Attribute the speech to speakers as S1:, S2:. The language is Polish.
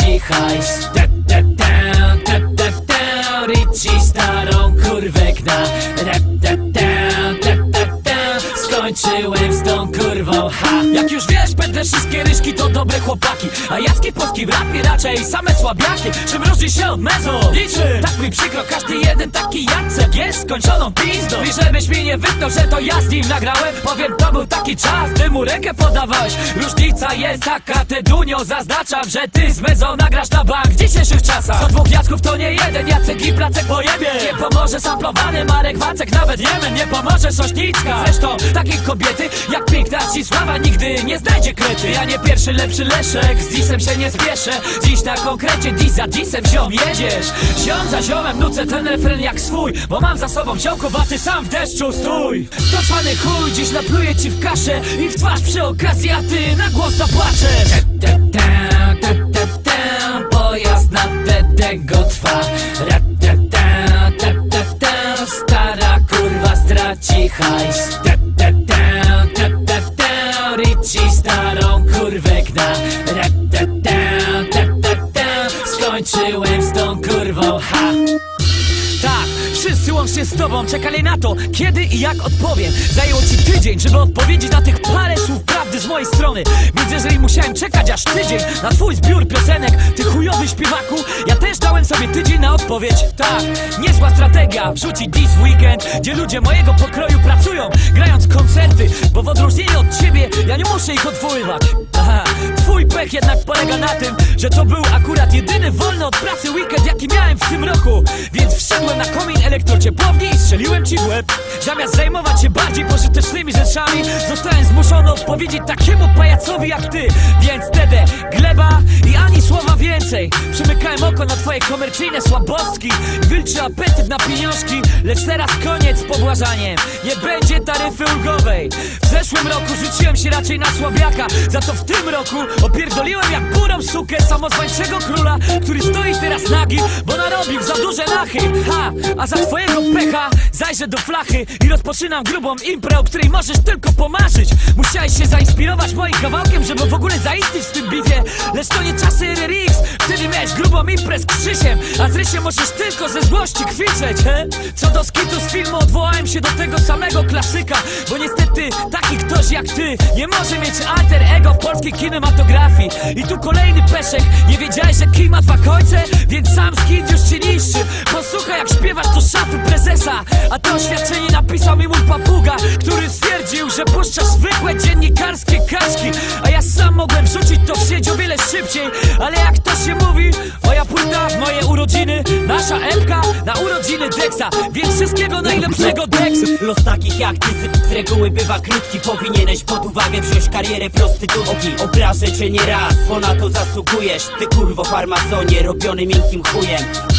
S1: hajs Da, da, da, da, da, da Richie starą kurwę gna. Ra, da, da, da, da, da Skończyłem z tą Jak już wiesz, będę wszystkie ryżki to dobre chłopaki. A Jacki w polskim rapie raczej same słabiaki. Czym różni się od mezo? Liczy! Tak mi przykro, każdy jeden taki Jacek jest skończoną pizdą. I żebyś mi nie wytknął, że to ja z nim nagrałem. Powiem, to był taki czas, gdy mu rękę podawałeś. Różnica jest taka, ty Dunio Zaznaczam, że ty z mezo nagrasz na bank w dzisiejszych czasach. Co dwóch Jacków to nie jeden, Jacek i Placek pojebie Nie pomoże samplowany Marek Wacek, nawet Jemen Nie pomoże Sośnicka. Zresztą takiej kobiety jak piękna Cisława Nigdy nie znajdzie krety Ja nie pierwszy, lepszy Leszek. Z disem się nie spieszę. Dziś na konkrecie dis za disem ziom jedziesz. Ziom za ziomem nucę ten refren jak swój Bo mam za sobą ziołkowaty sam w deszczu stój To cwany chuj, dziś napluję ci w kaszę I w twarz przy okazji, a ty na głos zapłaczesz Pojazd na trwa. Ra, ta, ta, ta, ta, ta, Stara kurwa straci hajs Skończyłem wszyscy łącznie z tobą. Czekali na to, kiedy i jak odpowiem. Zajęło ci tydzień, żeby odpowiedzieć na tych parę słów prawdy z mojej strony. Więc jeżeli musiałem czekać aż tydzień na twój zbiór piosenek Ty chujowy śpiewaku, ja też dałem sobie tydzień na odpowiedź. Tak, niezła strategia, wrzucić w weekend Gdzie ludzie mojego pokroju pracują, grając koncerty Bo w odróżnieniu od ciebie, ja nie muszę ich odwoływać. Aha, twój pech jednak polega na tym, że to był akurat jedyny wolny od pracy weekend jaki miałem w tym roku. Więc wszedłem na komin elektrociepłowni i strzeliłem ci w łeb. Zamiast zajmować się bardziej pożytecznymi rzeczami Zostałem zmuszony odpowiedzieć takiemu pajacowi jak ty. Więc Dede, gleba i ani słowa więcej. Przymykałem oko na twoje komercyjne słabostki. Wilczy apetyt na pieniążki Lecz teraz koniec z pobłażaniem. Nie będzie taryfy ulgowej zeszłym roku rzuciłem się raczej na słabiaka Za to w tym roku opierdoliłem jak burą sukę Samozwańczego króla, który stoi teraz nagi Bo narobił za duże lachy. Ha, a za twojego pecha zajrzę do flachy I rozpoczynam grubą imprę, o której możesz tylko pomarzyć. Musiałeś się zainspirować moim kawałkiem, żeby w ogóle zaistnieć w tym bifie. Lecz to nie czasy wtedy miałeś grubą imprę z Krzysiem A z Rysiem możesz tylko ze złości kwiczeć, he? Co do skitu z filmu odwołałem się do tego samego klasyka Bo niestety taki ktoś jak ty nie może mieć alter ego w polskiej kinematografii I tu kolejny peszek, nie wiedziałeś że kim ma dwa końce? Więc sam skit już cię niszczy Posłuchaj jak śpiewasz do szafy prezesa A to oświadczenie napisał mi mój papuga Który stwierdził, że puszczasz zwykłe dziennikarskie kaczki A ja sam mogłem wrzucić to w sieć o wiele szybciej Ale jak to się mówi, w moje urodziny Nasza epka na urodziny Dexa. Więc wszystkiego najlepszego Dex.
S2: Los takich jak ty z, reguły bywa krótki. Powinieneś pod uwagę wziąć karierę prostytutki Obrażę cię nie raz, bo na to zasługujesz. Ty kurwo farmazonie, robiony miękkim chujem